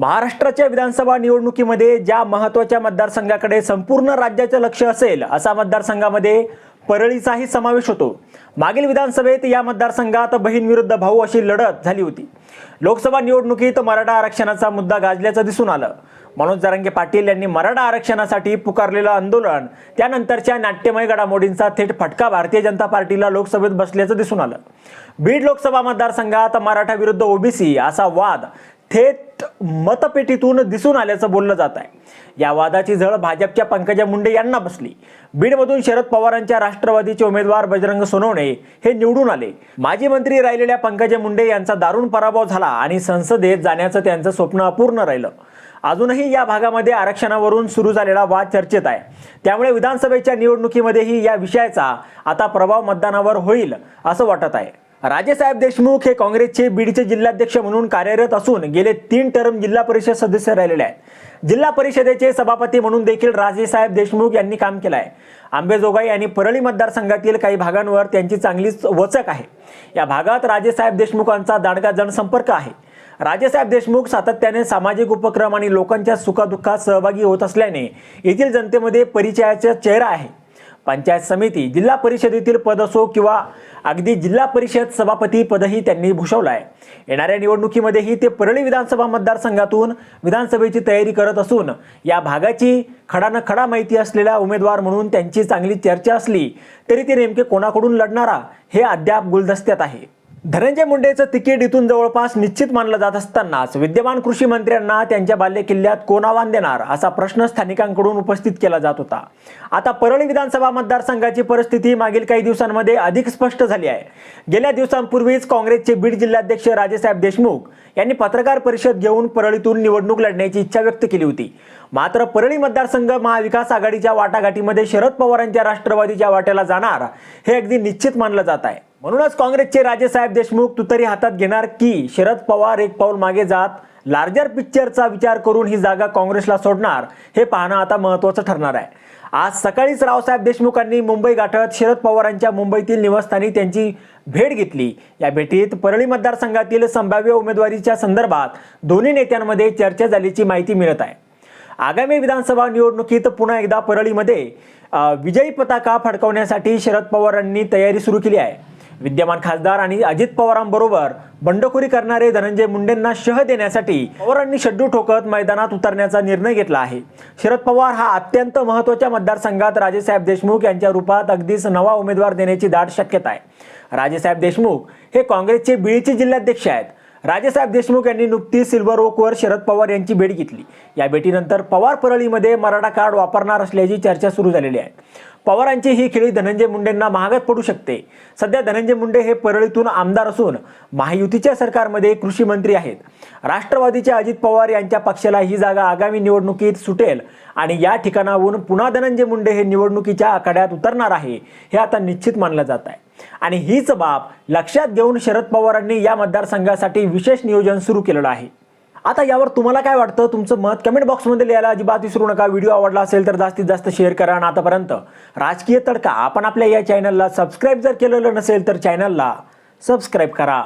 महाराष्ट्राच्या विधानसभा निवडणुकीमध्ये ज्या महत्त्वाच्या मतदारसंघाकडे संपूर्ण राज्याचं लक्ष असेल असा मतदारसंघामध्ये परळीचाही समावेश होतो. मागील विधानसभेत या मतदारसंघात बहीण विरुद्ध भाऊ अशी लढत झाली होती. लोकसभा निवडणुकीत मराठा आरक्षणाचा मुद्दा गाजल्याचं दिसून आलं. मनोज जरांगे पाटील यांनी मराठा आरक्षणासाठी पुकारलेलं आंदोलन त्यानंतरच्या नाट्यमय घडामोडींचा थेट फटका भारतीय जनता पार्टीला लोकसभेत बसल्याचं दिसून आलं. बीड लोकसभा मतदारसंघात मराठा विरुद्ध ओबीसी असा वाद थेट मतपेटीतून दिसून आल्याचं बोललं जात आहे. या वादाची झळ भाजपच्या पंकजा मुंडे यांना बसली. बीडमधून शरद पवारांच्या राष्ट्रवादीचे उमेदवार बजरंग सोनवणे हे निवडून आले. माजी मंत्री राहिलेल्या पंकजा मुंडे यांचा दारुण पराभव झाला आणि संसदेत जाण्याचं त्यांचं स्वप्न अपूर्ण राहिलं. अजूनही या भागामध्ये आरक्षणावरून सुरू झालेला वाद चर्चेत आहे. त्यामुळे विधानसभेच्या निवडणुकीमध्येही या विषयाचा आता प्रभाव मतदानावर होईल असं वाटत आहे. राजेसाहेब देशमुख हे काँग्रेसचे बीडचे जिल्हाध्यक्ष म्हणून कार्यरत असून गेले तीन टर्म जिल्हा परिषद सदस्य राहिलेले आहेत. जिल्हा परिषदेचे सभापती म्हणून देखील राजेसाहेब देशमुख यांनी काम केलं आहे आंबेजोगाई आणि परळी मतदारसंघातील काही भागांवर त्यांची चांगलीच वचक आहे. या भागात राजेसाहेब देशमुखांचा दांडगा जनसंपर्क आहे. राजेसाहेब देशमुख सातत्याने सामाजिक उपक्रम आणि लोकांच्या सुखादुःखात सहभागी होत असल्याने येथील जनतेमध्ये परिचयाचा चेहरा आहे. पंचायत समिती जिल्हा परिषदेतील पद असो किंवा अगदी जिल्हा परिषद सभापती पदही त्यांनी भूषवलं आहे येणाऱ्या निवडणुकीमध्येही ते परळी विधानसभा मतदारसंघातून विधानसभेची तयारी करत असून या भागाची खडानं खडा माहिती असलेला उमेदवार म्हणून त्यांची चांगली चर्चा असली तरी ते नेमके कोणाकडून लढणारा हे अद्याप गुलदस्त्यात आहे. धनंजय मुंडेचं तिकीट इथून जवळपास निश्चित मानलं जात असतानाच विद्यमान कृषी मंत्र्यांना त्यांच्या बाल्यकिल्ल्यात कोण आव्हान देणार असा प्रश्न स्थानिकांकडून उपस्थित केला जात होता. आता परळी विधानसभा मतदारसंघाची परिस्थिती मागील काही दिवसांमध्ये अधिक स्पष्ट झाली आहे. गेल्या दिवसांपूर्वीच काँग्रेसचे बीड जिल्हाध्यक्ष राजेसाहेब देशमुख यांनी पत्रकार परिषद घेऊन परळीतून निवडणूक लढण्याची इच्छा व्यक्त केली होती. मात्र परळी मतदारसंघ महाविकास आघाडीच्या वाटाघाटीमध्ये शरद पवारांच्या राष्ट्रवादीच्या वाट्याला जाणार हे अगदी निश्चित मानलं जात आहे. म्हणूनच काँग्रेसचे राजेसाहेब देशमुख तुतारी हातात घेणार की? शरद पवार एक पाऊल मागे जात लार्जर पिक्चरचा विचार करून ही जागा काँग्रेसला सोडणार हे पाहणं आता महत्त्वाचं ठरणार आहे. आज सकाळीच रावसाहेब देशमुखांनी मुंबई गाठत शरद पवारांच्या मुंबईतील निवासस्थानी त्यांची भेट घेतली. या भेटीत परळी मतदारसंघातील संभाव्य उमेदवारीच्या संदर्भात दोन्ही नेत्यांमध्ये चर्चा झाल्याची माहिती मिळत आहे. आगामी विधानसभा निवडणुकीत पुन्हा एकदा परळीमध्ये विजयी पताका फडकवण्यासाठी शरद पवारांनी तयारी सुरू केली आहे. विद्यमान खासदार आणि अजित पवारांबरोबर बंडखोरी करणारे धनंजय मुंडेंना शह देण्यासाठी पवारांनी शड्डू ठोकत मैदानात उतरण्याचा निर्णय घेतला आहे. शरद पवार हा अत्यंत महत्त्वाच्या मतदारसंघात राजेसाहेब देशमुख यांच्या रूपात अगदीच नवा उमेदवार देण्याची दाट शक्यता आहे. राजेसाहेब देशमुख हे काँग्रेसचे बीडचे जिल्हाध्यक्ष आहेत. राजेसाहेब देशमुख यांनी नुकतीच सिल्वर ओकवर शरद पवार यांची भेट घेतली. या भेटीनंतर पवार परळीमध्ये मराठा कार्ड वापरणार असल्याची चर्चा सुरू झालेली आहे. पवारांची ही खेळी धनंजय मुंडेंना महागात पडू शकते. सध्या धनंजय मुंडे हे परळीतून आमदार असून महायुतीच्या सरकारमध्ये कृषी मंत्री आहेत. राष्ट्रवादीच्या अजित पवार यांच्या पक्षाला ही जागा आगामी निवडणुकीत सुटेल आणि या ठिकाणाहून पुन्हा धनंजय मुंडे हे निवडणुकीच्या आखाड्यात उतरणार आहे हे आता निश्चित मानलं जात आहे. आणि हीच बाब लक्षात घेऊन शरद पवारांनी या मतदारसंघासाठी विशेष नियोजन सुरू केलेलं आहे. आता यावर तुम्हाला काय वाटतं? तुमचं मत कमेंट बॉक्समध्ये लिहायला अजिबात विसरू नका. व्हिडिओ आवडला असेल तर जास्तीत जास्त शेअर करा. आणि आतापर्यंत राजकीय तडका आपण आपल्या या चॅनलला सबस्क्राईब जर केलेलं नसेल तर चॅनलला सबस्क्राईब करा.